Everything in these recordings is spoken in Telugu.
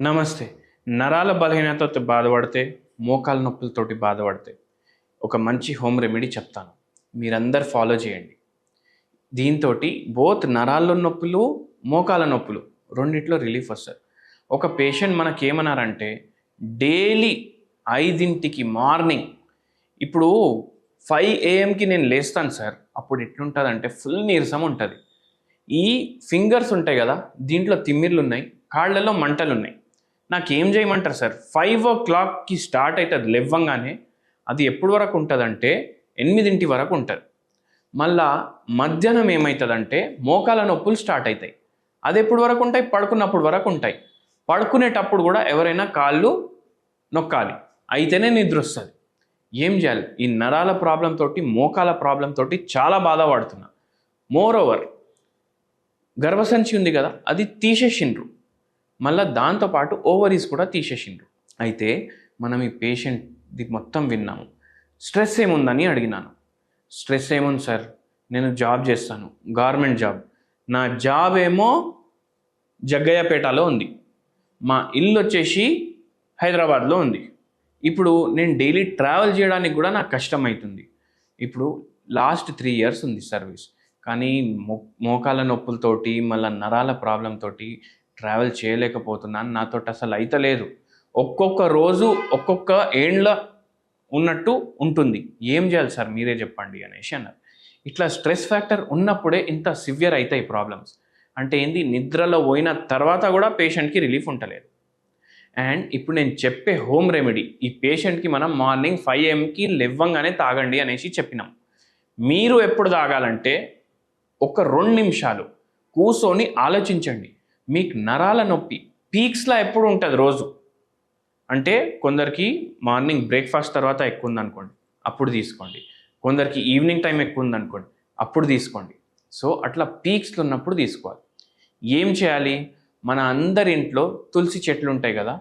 నమస్తే. నరాల బలహీనతతో బాధపడితే మోకాల నొప్పులతోటి బాధపడితే ఒక మంచి హోమ్ రెమెడీ చెప్తాను. మీరందరు ఫాలో చేయండి. దీంతో బోత్ నరాల్లో నొప్పులు మోకాల నొప్పులు రెండిట్లో రిలీఫ్ వస్తుంది. ఒక పేషెంట్ మనకేమన్నారంటే డైలీ ఐదింటికి మార్నింగ్ ఇప్పుడు ఫైవ్ ఏఎంకి నేను లేస్తాను సార్. అప్పుడు ఎట్లుంటుందంటే ఫుల్ నీరసం ఉంటుంది. ఈ ఫింగర్స్ ఉంటాయి కదా దీంట్లో తిమ్మిర్లు ఉన్నాయి కాళ్ళలో మంటలు ఉన్నాయి నాకేం చేయమంటారు సార్? ఫైవ్ ఓ క్లాక్కి స్టార్ట్ అవుతుంది లెవ్వంగానే అది ఎప్పటి వరకు ఉంటుందంటే ఎనిమిదింటి వరకు ఉంటుంది. మళ్ళా మధ్యాహ్నం ఏమవుతుందంటే మోకాల నొప్పులు స్టార్ట్ అవుతాయి అది ఎప్పుడు వరకు ఉంటాయి? పడుకున్నప్పుడు వరకు ఉంటాయి. పడుకునేటప్పుడు కూడా ఎవరైనా కాళ్ళు నొక్కాలి. అయితేనే నిద్ర వస్తుంది. ఏం చేయాలి? ఈ నరాల ప్రాబ్లం తోటి మోకాల ప్రాబ్లం తోటి చాలా బాధపడుతున్నా మోర్ ఓవర్ గర్భసంచి ఉంది కదా అది తీసేసిండ్రు. మళ్ళీ దాంతోపాటు ఓవరీస్ కూడా తీసేసిండ్రు. అయితే మనం ఈ పేషెంట్ది మొత్తం విన్నాము. స్ట్రెస్ ఏముందని అడిగినాను. స్ట్రెస్ ఏముంది సార్? నేను జాబ్ చేస్తాను. Government job. నా జాబ్ ఏమో జగ్గయ్యపేటలో ఉంది. మా ఇల్లు వచ్చేసి హైదరాబాద్లో ఉంది. ఇప్పుడు నేను డైలీ ట్రావెల్ చేయడానికి కూడా నాకు కష్టమవుతుంది ఇప్పుడు లాస్ట్ త్రీ ఇయర్స్ ఉంది సర్వీస్. కానీ మో మోకాల నొప్పులతోటి మళ్ళీ నరాల ప్రాబ్లం తోటి ట్రావెల్ చేయలేకపోతున్నాను. నాతో అసలు అయితలేదు ఒక్కొక్క రోజు ఒక్కొక్క ఏండ్ల ఉన్నట్టు ఉంటుంది. ఏం చేయాలి సార్? మీరే చెప్పండి అనేసి అన్నారు. ఇట్లా స్ట్రెస్ ఫ్యాక్టర్ ఉన్నప్పుడే ఇంత సివియర్ అవుతాయి ప్రాబ్లమ్స్. అంటే ఏంది? నిద్రలో పోయిన తర్వాత కూడా పేషెంట్కి రిలీఫ్ ఉంటలేదు. అండ్ ఇప్పుడు నేను చెప్పే హోమ్ రెమెడీ ఈ పేషెంట్కి మనం మార్నింగ్ ఫైవ్ ఎంకి లెవ్వంగానే తాగండి అనేసి చెప్పినాం. మీరు ఎప్పుడు తాగాలంటే ఒక రెండు నిమిషాలు కూర్చొని ఆలోచించండి. మీకు నరాల నొప్పి పీక్స్లో ఎప్పుడు ఉంటుంది రోజు. అంటే కొందరికి మార్నింగ్ బ్రేక్ఫాస్ట్ తర్వాత ఎక్కువ ఉందనుకోండి అప్పుడు తీసుకోండి. కొందరికి ఈవినింగ్ టైం ఎక్కువ ఉందనుకోండి అప్పుడు తీసుకోండి. సో అట్లా పీక్స్లో ఉన్నప్పుడు తీసుకోవాలి. ఏం చేయాలి? మన అందరి ఇంట్లో తులసి చెట్లు ఉంటాయి కదా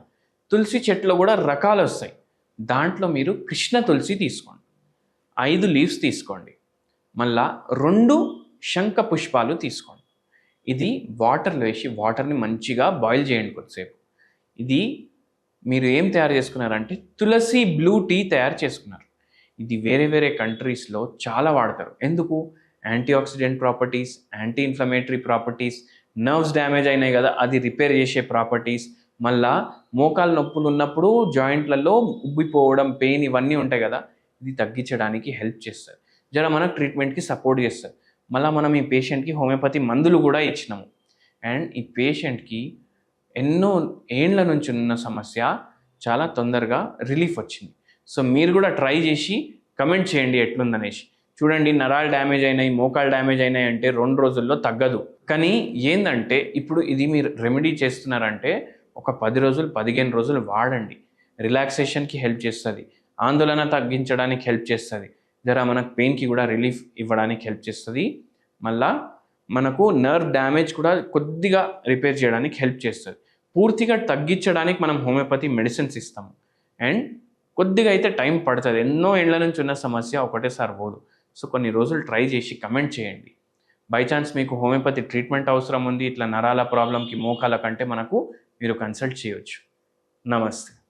తులసి చెట్లు కూడా రకాలు వస్తాయి. దాంట్లో మీరు కృష్ణ తులసి తీసుకోండి. ఐదు లీవ్స్ తీసుకోండి. మళ్ళా రెండు శంఖ పుష్పాలు తీసుకోండి. ఇది వాటర్లో వేసి వాటర్ని మంచిగా బాయిల్ చేయండి కొద్దిసేపు. ఇది మీరు ఏం తయారు చేసుకున్నారంటే తులసి బ్లూ టీ తయారు చేసుకున్నారు. ఇది వేరే వేరే కంట్రీస్లో చాలా వాడతారు. ఎందుకు? Antioxidant properties anti inflammatory properties nerves damage అయినాయి కదా అది రిపేర్ చేసే ప్రాపర్టీస్ మళ్ళా మోకాలు నొప్పులు ఉన్నప్పుడు జాయింట్లలో ఉబ్బిపోవడం పెయిన్ ఇవన్నీ ఉంటాయి కదా ఇది తగ్గించడానికి హెల్ప్ చేస్తారు జర మన ట్రీట్మెంట్కి సపోర్ట్ చేస్తారు మళ్ళీ మనం ఈ పేషెంట్కి హోమియోపతి మందులు కూడా ఇచ్చినాము. అండ్ ఈ పేషెంట్కి ఎన్నో ఏండ్ల నుంచి ఉన్న సమస్య చాలా తొందరగా రిలీఫ్ వచ్చింది. సో మీరు కూడా ట్రై చేసి కమెంట్ చేయండి ఎట్లుందనేసి. చూడండి నరాలు డ్యామేజ్ అయినాయి మోకాలు డ్యామేజ్ అయినాయి అంటే రెండు రోజుల్లో తగ్గదు. కానీ ఏందంటే ఇప్పుడు ఇది మీరు రెమెడీ చేస్తున్నారంటే ఒక పది రోజులు పదిహేను రోజులు వాడండి. రిలాక్సేషన్కి హెల్ప్ చేస్తుంది. ఆందోళన తగ్గించడానికి హెల్ప్ చేస్తుంది. జర మనకు పెయిన్కి కూడా రిలీఫ్ ఇవ్వడానికి హెల్ప్ చేస్తుంది. మళ్ళా మనకు నర్వ్ డ్యామేజ్ కూడా కొద్దిగా రిపేర్ చేయడానికి హెల్ప్ చేస్తుంది. పూర్తిగా తగ్గించడానికి మనం హోమియోపతి మెడిసిన్స్ ఇస్తాము. అండ్ కొద్దిగా అయితే టైం పడుతుంది. ఎన్నో ఏళ్ళ నుంచి ఉన్న సమస్య ఒకటేసారి పోదు. సో కొన్ని రోజులు ట్రై చేసి కమెంట్ చేయండి. బై ఛాన్స్ మీకు హోమియోపతి ట్రీట్మెంట్ అవసరం ఉంది. ఇట్లా నరాల ప్రాబ్లంకి మోకాల కంటే మనకు మీరు కన్సల్ట్ చేయొచ్చు. నమస్తే.